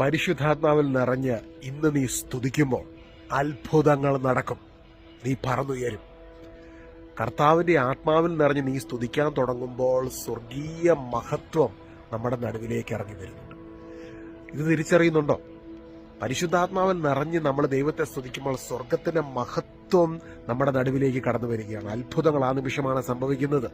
പരിശുദ്ധാത്മാവിൽ നിറഞ്ഞ് ഇന്ന് നീ സ്തുതിക്കുമ്പോൾ അത്ഭുതങ്ങൾ നടക്കും. നീ പറന്നുയരും. കർത്താവിന്റെ ആത്മാവിൽ നിറഞ്ഞ് നീ സ്തുതിക്കാൻ തുടങ്ങുമ്പോൾ സ്വർഗീയ മഹത്വം നമ്മുടെ നടുവിലേക്ക് ഇറങ്ങി വരുന്നുണ്ട്. ഇത് തിരിച്ചറിയുന്നുണ്ടോ? പരിശുദ്ധാത്മാവിൽ നിറഞ്ഞ് നമ്മൾ ദൈവത്തെ സ്തുതിക്കുമ്പോൾ സ്വർഗത്തിന്റെ മഹത്വം നമ്മുടെ നടുവിലേക്ക് കടന്നു വരികയാണ്. അത്ഭുതങ്ങൾ ആ നിമിഷമാണ് സംഭവിക്കുന്നത്.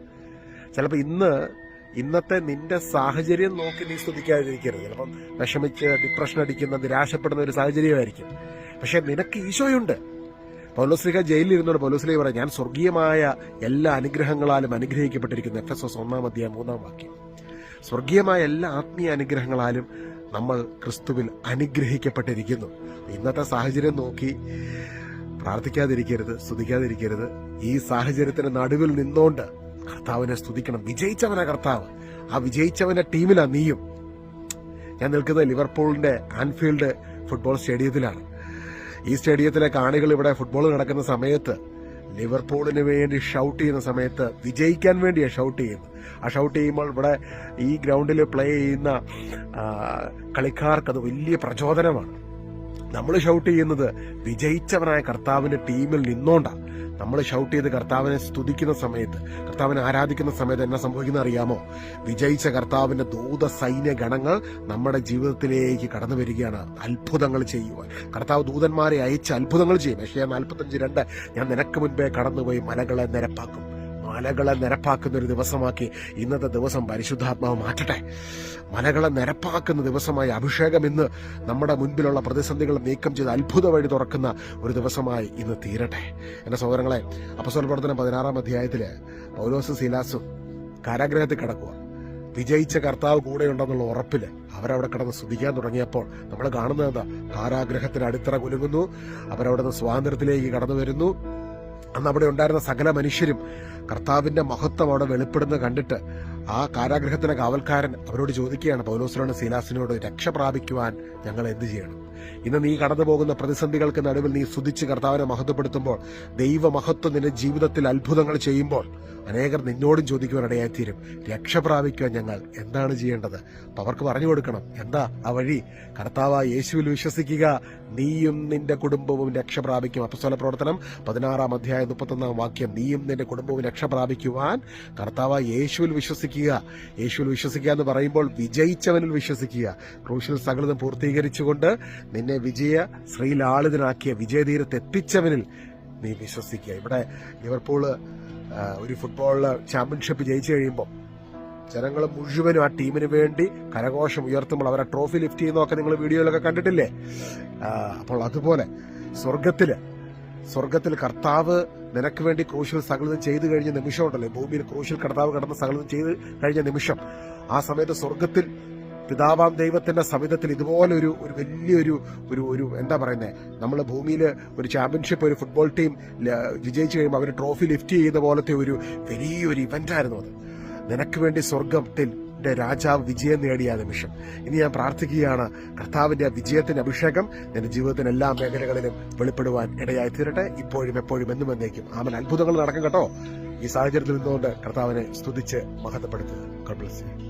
ചിലപ്പോൾ ഇന്ന് ഇന്നത്തെ നിന്റെ സാഹചര്യം നോക്കി നീ സ്തുതിക്കാതിരിക്കരുത്. ചിലപ്പം വിഷമിച്ച് ഡിപ്രഷൻ അടിക്കുന്ന നിരാശപ്പെടുന്ന ഒരു സാഹചര്യമായിരിക്കും. പക്ഷെ നിനക്ക് ഈശോയുണ്ട്. പൗലോസ്ലിഹ ജയിലിൽ ഇരുന്നോട് പൗലോസ്ലിക പറയാം ഞാൻ സ്വർഗീയമായ എല്ലാ അനുഗ്രഹങ്ങളാലും അനുഗ്രഹിക്കപ്പെട്ടിരിക്കുന്നു. എഫ് എസ് എസ് ഒന്നാം അധ്യായം മൂന്നാം വാക്യം. സ്വർഗീയമായ എല്ലാ ആത്മീയ അനുഗ്രഹങ്ങളാലും നമ്മൾ ക്രിസ്തുവിൽ അനുഗ്രഹിക്കപ്പെട്ടിരിക്കുന്നു. ഇന്നത്തെ സാഹചര്യം നോക്കി പ്രാർത്ഥിക്കാതിരിക്കരുത് സ്തുതിക്കാതിരിക്കരുത്. ഈ സാഹചര്യത്തിന് നടുവിൽ നിന്നോണ്ട് കർത്താവിനെ സ്തുതിക്കണം. വിജയിച്ചവനാ കർത്താവ്. ആ വിജയിച്ചവന്റെ ടീമിലാ നീയും. ഞാൻ നിൽക്കുന്നത് ലിവർപൂളിന്റെ ആൻഫീൽഡ് ഫുട്ബോൾ സ്റ്റേഡിയത്തിലാണ്. ഈ സ്റ്റേഡിയത്തിലെ കാണികൾ ഇവിടെ ഫുട്ബോൾ നടക്കുന്ന സമയത്ത് ലിവർപൂളിന് വേണ്ടി ഷൗട്ട് ചെയ്യുന്ന സമയത്ത് വിജയിക്കാൻ വേണ്ടിയാണ് ഷൗട്ട് ചെയ്യുന്നത്. ആ ഷൗട്ട് ചെയ്യുമ്പോൾ ഇവിടെ ഈ ഗ്രൗണ്ടിൽ പ്ലേ ചെയ്യുന്ന കളിക്കാർക്ക് അത് വലിയ പ്രചോദനമാണ്. നമ്മൾ ഷൗട്ട് ചെയ്യുന്നത് വിജയിച്ചവനായ കർത്താവിന്റെ ടീമിൽ നിന്നോണ്ടാ. നമ്മൾ ഷൗട്ട് ചെയ്ത് കർത്താവിനെ സ്തുതിക്കുന്ന സമയത്ത് കർത്താവിനെ ആരാധിക്കുന്ന സമയത്ത് എന്നാ സംഭവിക്കുന്ന അറിയാമോ? വിജയിച്ച കർത്താവിന്റെ ദൂത സൈന്യ ഗണങ്ങൾ നമ്മുടെ ജീവിതത്തിലേക്ക് കടന്നു വരികയാണ്. അത്ഭുതങ്ങൾ ചെയ്യുവാൻ. കർത്താവ് ദൂതന്മാരെ അയച്ച് അത്ഭുതങ്ങൾ ചെയ്യും. പക്ഷേ നാൽപ്പത്തഞ്ച് രണ്ട് ഞാൻ നിനക്ക് മുൻപേ കടന്നുപോയി മലകളെ നിരപ്പാക്കും. മലകളെ നിരപ്പാക്കുന്ന ഒരു ദിവസമാക്കി ഇന്നത്തെ ദിവസം പരിശുദ്ധാത്മാവ് മാറ്റട്ടെ. മലകളെ നിരപ്പാക്കുന്ന ദിവസമായി അഭിഷേകം ഇന്ന് നമ്മുടെ മുൻപിലുള്ള പ്രതിസന്ധികൾ നീക്കം ചെയ്ത് അത്ഭുത വഴി തുറക്കുന്ന ഒരു ദിവസമായി ഇന്ന് തീരട്ടെ. എന്റെ സഹോദരങ്ങളെ പ്രവർത്തനം പതിനാറാം അധ്യായത്തിൽ പൗലോസും സീലാസും കാരാഗ്രഹത്തിൽ കിടക്കുക വിജയിച്ച കർത്താവ് കൂടെയുണ്ടെന്നുള്ള ഉറപ്പിൽ അവരവിടെ കിടന്ന് സ്തുതിക്കാൻ തുടങ്ങിയപ്പോൾ നമ്മൾ കാണുന്നത് കാരാഗ്രഹത്തിന് അടിത്തറ കുലുങ്ങുന്നു. അവരവിടെ നിന്ന് സ്വാതന്ത്ര്യത്തിലേക്ക് കടന്നു വരുന്നു. അന്ന് അവിടെ ഉണ്ടായിരുന്ന സകല മനുഷ്യരും കർത്താവിന്റെ മഹത്വം അവിടെ വെളിപ്പെടുന്നത് കണ്ടിട്ട് ആ കാരാഗ്രഹത്തിലെ കാവൽക്കാരൻ അവരോട് ചോദിക്കുകയാണ് പൗലോസിനോട് സീലാസിനോട് രക്ഷ പ്രാപിക്കുവാൻ ഞങ്ങൾ എന്ത് ചെയ്യണം? ഇന്ന് നീ കടന്നു പോകുന്ന പ്രതിസന്ധികൾക്ക് നടുവിൽ നീ സ്തുതിച്ച് കർത്താവിനെ മഹത്വപ്പെടുത്തുമ്പോൾ ദൈവമഹത്വം നിന്റെ ജീവിതത്തിൽ അത്ഭുതങ്ങൾ ചെയ്യുമ്പോൾ അനേകർ നിന്നോടും ചോദിക്കുവാൻ ഇടയായിത്തീരും രക്ഷ പ്രാപിക്കുവാൻ ഞങ്ങൾ എന്താണ് ചെയ്യേണ്ടത്? അപ്പൊ അവർക്ക് പറഞ്ഞു കൊടുക്കണം. എന്താ ആ വഴി? കർത്താവ് യേശുവിൽ വിശ്വസിക്കുക. നീയും നിന്റെ കുടുംബവും രക്ഷ പ്രാപിക്കും. അപ്പസ്വല പ്രവർത്തനം പതിനാറാം അധ്യായം മുപ്പത്തൊന്നാം വാക്യം. നീയും നിന്റെ കുടുംബവും രക്ഷ പ്രാപിക്കുവാൻ കർത്താവ് യേശുവിൽ വിശ്വസിക്കുക. യേശുവിൽ വിശ്വസിക്കുക എന്ന് പറയുമ്പോൾ വിജയിച്ചവനിൽ വിശ്വസിക്കുക. ക്രൂശിൽ സകലതും പൂർത്തീകരിച്ചുകൊണ്ട് നിന്നെ വിജയ ശ്രീലാളിതനാക്കിയ വിജയതീരത്ത് എത്തിച്ചവനിൽ നീ വിശ്വസിക്കുക. ഇവിടെ ലിവർപൂൾ ഒരു ഫുട്ബോൾ ചാമ്പ്യൻഷിപ്പ് ജയിച്ചു കഴിയുമ്പോൾ ജനങ്ങൾ മുഴുവനും ആ ടീമിന് വേണ്ടി കരഘോഷം ഉയർത്തുമ്പോൾ അവരെ ട്രോഫി ലിഫ്റ്റ് ചെയ്യുന്നതൊക്കെ നിങ്ങൾ വീഡിയോയിലൊക്കെ കണ്ടിട്ടില്ലേ? അപ്പോൾ അതുപോലെ സ്വർഗത്തിൽ സ്വർഗത്തിൽ കർത്താവ് നിനക്ക് വേണ്ടി ക്രൂശിൽ സകലതും ചെയ്തു കഴിഞ്ഞ നിമിഷം ഉണ്ടല്ലേ ഭൂമിയിൽ ക്രൂശിൽ കർത്താവ് കടന്ന് സകലതും ചെയ്ത് കഴിഞ്ഞ നിമിഷം. ആ സമയത്ത് സ്വർഗത്തിൽ പിതാവാം ദൈവത്തിന്റെ സമിതത്തിൽ ഇതുപോലെ ഒരു ഒരു വലിയൊരു ഒരു ഒരു എന്താ പറയുന്നത് നമ്മൾ ഭൂമിയിൽ ഒരു ചാമ്പ്യൻഷിപ്പ് ഒരു ഫുട്ബോൾ ടീം വിജയിച്ചു കഴിയുമ്പോൾ അവർ ട്രോഫി ലിഫ്റ്റ് ചെയ്യുന്ന പോലത്തെ ഒരു വലിയൊരു ഇവന്റ് ആയിരുന്നു അത്. നിനക്ക് വേണ്ടി സ്വർഗത്തിൽ രാജാവ് വിജയം നേടിയ നിമിഷം. ഇനി ഞാൻ പ്രാർത്ഥിക്കുകയാണ് കർത്താവിന്റെ ആ വിജയത്തിന്റെ അഭിഷേകം നിന്റെ ജീവിതത്തിന് എല്ലാ മേഖലകളിലും വെളിപ്പെടുവാൻ ഇടയായി തീരട്ടെ. ഇപ്പോഴും എപ്പോഴും എന്നും എന്നേക്കും. ആമൻ. അത്ഭുതങ്ങൾ നടക്കും കേട്ടോ. ഈ സാഹചര്യത്തിൽ നിന്നുകൊണ്ട് കർത്താവിനെ സ്തുതിച്ച് മഹത്വപ്പെടുത്തുക.